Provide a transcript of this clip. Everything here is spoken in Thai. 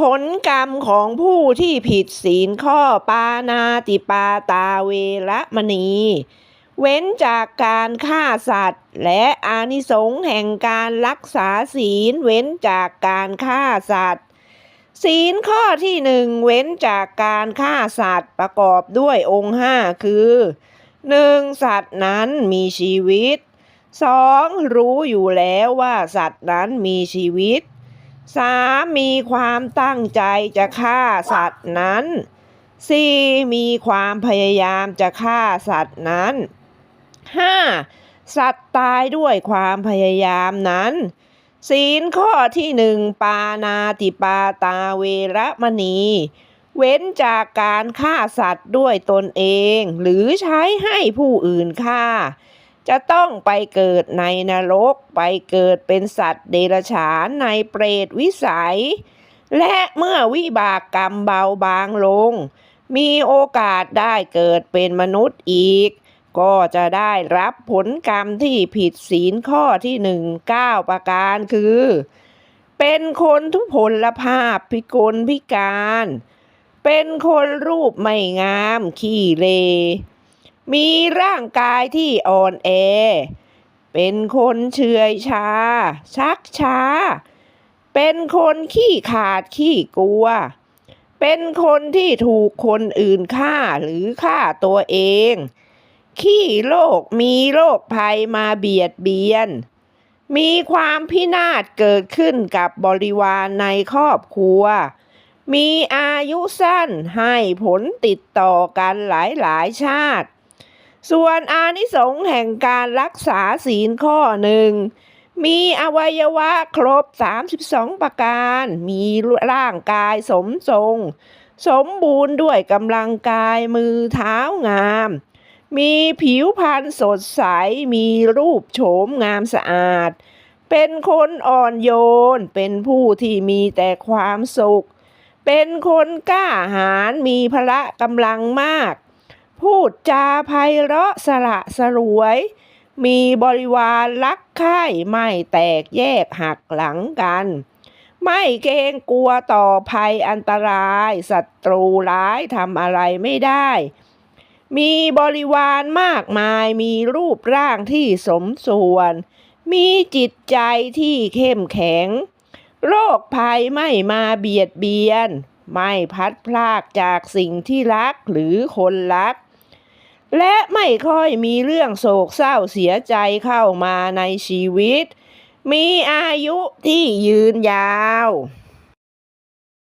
ผลกรรมของผู้ที่ผิดศีลข้อปานาติปาตาเวระมณี เว้นจากการฆ่าสัตว์ และอานิสงส์แห่งการรักษาศีลเว้นจากการฆ่าสัตว์ ศีลข้อที่หนึ่งเว้นจากการฆ่าสัตว์ประกอบด้วยองค์ห้าคือหนึ่งสัตว์นั้นมีชีวิตสองรู้อยู่แล้วว่าสัตว์นั้นมีชีวิต สามมีความตั้งใจจะฆ่าสัตว์นั้นสี่มีความพยายามจะฆ่าสัตว์นั้นห้าสัตว์ตายด้วยความพยายามนั้น ศีลข้อที่หนึ่งปานาติปาตาเวระมณี เว้นจากการฆ่าสัตว์ด้วยตนเอง หรือใช้ให้ผู้อื่นฆ่า จะต้องไปเกิดในนรก ไปเกิดเป็นสัตว์เดรัจฉานในเปรตวิสัย และเมื่อวิบากกรรมเบาบางลง มีโอกาสได้เกิดเป็นมนุษย์อีก ก็จะได้รับผลกรรมที่ผิดศีลข้อที่หนึ่งเก้าประการคือ เป็นคนทุพพลภาพพิกลพิการ เป็นคนรูปไม่งาม ขี้เล มีร่างกายที่อ่อนแอ เป็นคนเฉื่อยชา ชักช้า เป็นคนขี้ขาดขี้กลัว เป็นคนที่ถูกคนอื่นฆ่าหรือฆ่าตัวเอง ขี้โรคมีโรคภัยมาเบียดเบียน มีความพินาศเกิดขึ้นกับบริวารในครอบครัวมีอายุสั้นให้ผลติดต่อกันหลายๆชาติ ส่วนอานิสงส์แห่งการรักษาศีลข้อหนึ่งมีอวัยวะครบ 32 ประการ มีร่างกายสมทรง สมบูรณ์ด้วยกำลังกายมือเท้างาม มีผิวพรรณสดใส มีรูปโฉมงามสะอาด เป็นคนอ่อนโยน เป็นผู้ที่มีแต่ความสุข เป็นคนกล้าหาญมีพละกำลังมาก พูดจาไพเราะสละสลวย มีบริวารรักใคร่ไม่แตกแยกหักหลังกัน ไม่เกรงกลัวต่อภัยอันตรายศัตรูร้ายทำอะไรไม่ได้ มีบริวารมากมายมีรูปร่างที่สมส่วน มีจิตใจที่เข้มแข็ง โรคภัยไม่มาเบียดเบียนไม่พัดพลากจากสิ่งที่รักหรือคนรัก และไม่ค่อยมีเรื่องโศกเศร้าเสียใจเข้ามาในชีวิต มีอายุที่ยืนยาว